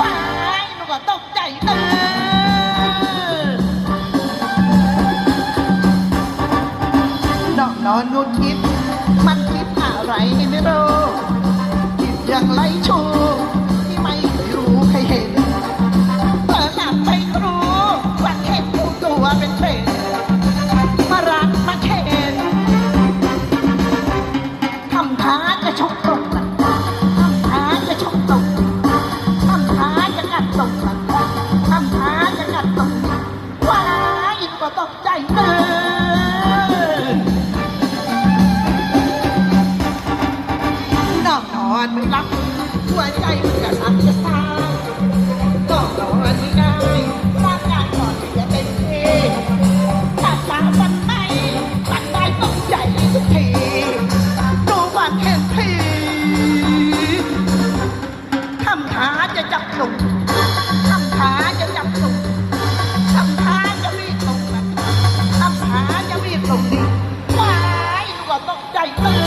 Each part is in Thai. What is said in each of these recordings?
ว้ายหนูก็ตกใจเออนองนอนนูคิด มันคิดอะไรไม่รู้อย่างไรชูไม่รู้ใครเห็นเปลับไม่รู้ว่าเห็นผู้ตัวเป็นเทร ก็ต้องใจเด้อนอนไม่หลับหัวใจมันกระสับกระส่าย Bye.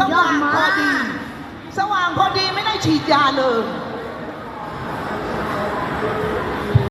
มันยอดมาก สว่างพอดีไม่ได้ฉีดยาเลย